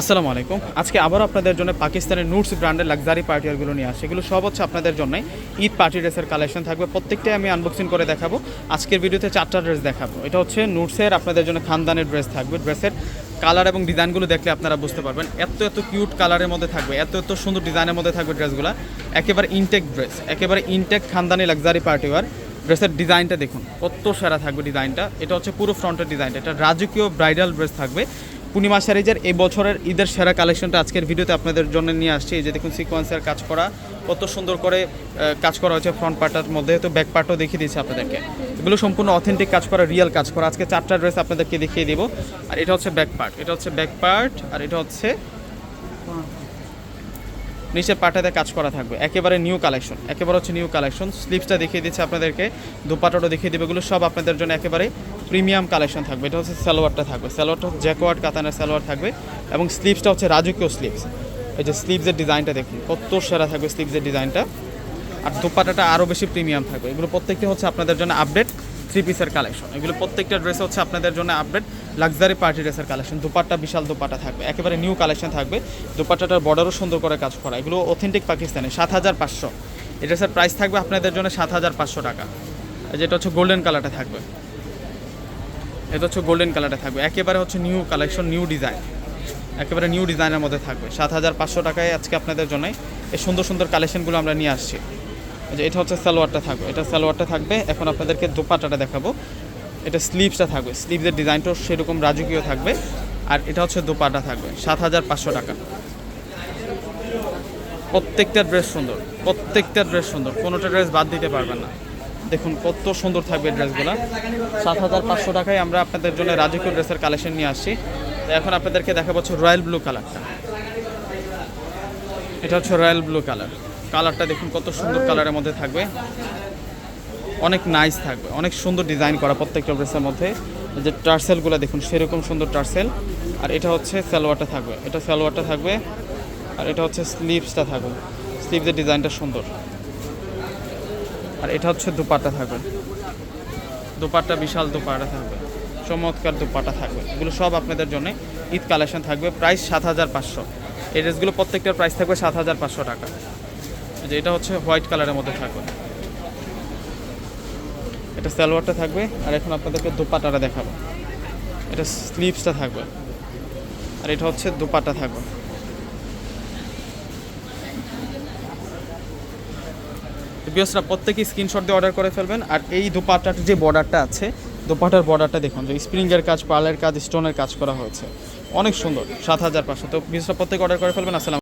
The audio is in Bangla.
আসসালামু আলাইকুম। আজকে আবার আপনাদের জন্য পাকিস্তানের নুটস ব্র্যান্ডের লাক্সারি পার্টিয়ারগুলো নিয়ে আসে এগুলো সব হচ্ছে আপনাদের জন্য ঈদ পার্টি ড্রেসের কালেকশন থাকবে। প্রত্যেকটাই আমি আনবক্সিং করে দেখাবো। আজকের ভিডিওতে চারটা ড্রেস দেখাবো। এটা হচ্ছে নুটসের আপনাদের জন্য খানদানের ড্রেস থাকবে। ড্রেসের কালার এবং ডিজাইনগুলো দেখলে আপনারা বুঝতে পারবেন। এত এত কিউট কালারের মধ্যে থাকবে। এত এত সুন্দর ডিজাইনের মধ্যে থাকবে ড্রেসগুলো। একেবারে ইনটেক ড্রেস একেবারে ইনটেক খানদানি লাক্সারি পার্টিওয়ার ড্রেসের ডিজাইনটা দেখুন। কত সেরা থাকবে ডিজাইনটা। এটা হচ্ছে পুরো ফ্রন্টের ডিজাইনটা। এটা রাজকীয় ব্রাইডাল ড্রেস থাকবে। পূর্ণিমা শাড়িজের এই বছরের ঈদের সেরা কালেকশনটা আজকের ভিডিওতে আপনাদের জন্য নিয়ে আসছি। এই যে দেখুন সিকোয়েন্সের কাজ করা, কত সুন্দর করে কাজ করা হয়েছে ফ্রন্ট পার্টটার মধ্যে। তো ব্যাক পার্টও দেখিয়ে দিয়েছি আপনাদেরকে। এগুলো সম্পূর্ণ অথেন্টিক কাজ করা রিয়েল কাজ করা। আজকে চারটা ড্রেস আপনাদেরকে দেখিয়ে দেবো। আর এটা হচ্ছে ব্যাক পার্ট এটা হচ্ছে ব্যাক পার্ট আর এটা হচ্ছে নিচের পাটাতে কাজ করা থাকবে। একেবারে নিউ কালেকশন একেবারে হচ্ছে নিউ কালেকশন স্লিপসটা দেখিয়ে দিচ্ছে আপনাদেরকে দুপাটাটা দেখিয়ে দেবে। এগুলো সব আপনাদের জন্য একেবারে প্রিমিয়াম কালেকশন থাকবে। এটা হচ্ছে সালোয়ারটা থাকবে। সালোয়ারটা হচ্ছে জ্যাকোয়ার্ড, কাতানের সালোয়ার থাকবে এবং স্লিপসটা হচ্ছে রাজকীয় স্লিপস এই যে স্লিপসের ডিজাইনটা দেখুন, কত সেরা থাকবে স্লিপসের ডিজাইনটা। আর দুপাটাটা আরও বেশি প্রিমিয়াম থাকবে। এগুলো প্রত্যেকটি হচ্ছে আপনাদের জন্য আপডেট থ্রি পিসের কালেকশন। এগুলো প্রত্যেকটা ড্রেস হচ্ছে আপনাদের জন্য আপডেট, লাক্সারি পার্টি ড্রেসের কালেকশন। দুপাট্টা বিশাল দুপাটা থাকবে। একেবারে নিউ কালেকশন থাকবে। দুপাট্টাটার বর্ডারও সুন্দর করে কাজ করা। এগুলো অথেন্টিক পাকিস্তানে, সাত হাজার পাঁচশো। এই ড্রেসের প্রাইস থাকবে আপনাদের জন্য সাত হাজার পাঁচশো টাকা। যেটা হচ্ছে গোল্ডেন কালারটা থাকবে। এটা হচ্ছে গোল্ডেন কালারটা থাকবে। একেবারে হচ্ছে নিউ কালেকশন নিউ ডিজাইন একেবারে নিউ ডিজাইনের মধ্যে থাকবে। সাত হাজার পাঁচশো টাকায় আজকে আপনাদের জন্য এই সুন্দর সুন্দর কালেকশনগুলো আমরা নিয়ে আসছি। যে এটা হচ্ছে সালোয়ারটা থাকবে। এটা সালোয়ারটা থাকবে। এখন আপনাদেরকে দোপাট্টাটা দেখাবো। এটা স্লিভসটা থাকবে। স্লিভসের ডিজাইনটাও সেরকম রাজকীয় থাকবে। আর এটা হচ্ছে দোপাট্টা থাকবে। সাত হাজার পাঁচশো টাকা। প্রত্যেকটা ড্রেস সুন্দর। প্রত্যেকটা ড্রেস সুন্দর। কোনোটা ড্রেস বাদ দিতে পারবেন না। দেখুন, কত সুন্দর থাকবে ড্রেসগুলো। সাত হাজার পাঁচশো টাকায় আমরা আপনাদের জন্য রাজকীয় ড্রেসের কালেকশন নিয়ে আসছি। এখন আপনাদেরকে দেখা হচ্ছে রয়্যাল ব্লু কালারটা। এটা হচ্ছে রয়্যাল ব্লু কালার। কালারটা দেখুন, কত সুন্দর কালারের মধ্যে থাকবে। অনেক নাইস থাকবে। অনেক সুন্দর ডিজাইন করা প্রত্যেকটা ড্রেসের মধ্যে। যে টার্সেলগুলো দেখুন, সেরকম সুন্দর টার্সেল। আর এটা হচ্ছে সালোয়ারটা থাকবে। এটা সালোয়ারটা থাকবে। আর এটা হচ্ছে স্লিভসটা থাকবে। স্লিভসের ডিজাইনটা সুন্দর। আর এটা হচ্ছে দুপাট্টা থাকবে। দুপাট্টা বিশাল দুপাট্টা থাকবে। চমৎকার দুপাট্টা থাকবে। এগুলো সব আপনাদের জন্য ঈদ কালেকশন থাকবে। প্রাইস সাত হাজার পাঁচশো। এই ড্রেসগুলো প্রত্যেকটার প্রাইস থাকবে সাত হাজার পাঁচশো টাকা। যে এটা হচ্ছে হোয়াইট কালারের মধ্যে থাকবে। এটা সালোয়ারটা থাকবে। আর এখন আপনাদেরকে দুপাটাটা দেখাবো। এটা স্লিভসটা থাকবে। আর এটা হচ্ছে দুপাটা থাকবে। বিয়সরা প্রত্যেকেই স্ক্রিনশট দিয়ে অর্ডার করে ফেলবেন। আর এই দুপাটার যে বর্ডারটা আছে, দুপাটার বর্ডারটা দেখুন, যে স্প্রিংয়ের কাজ পার্লের কাজ স্টোনের কাজ করা হয়েছে। অনেক সুন্দর, সাত হাজার পাঁচশো। তো বিয়সরা প্রত্যেকে অর্ডার করে ফেলবেন। আসসালাম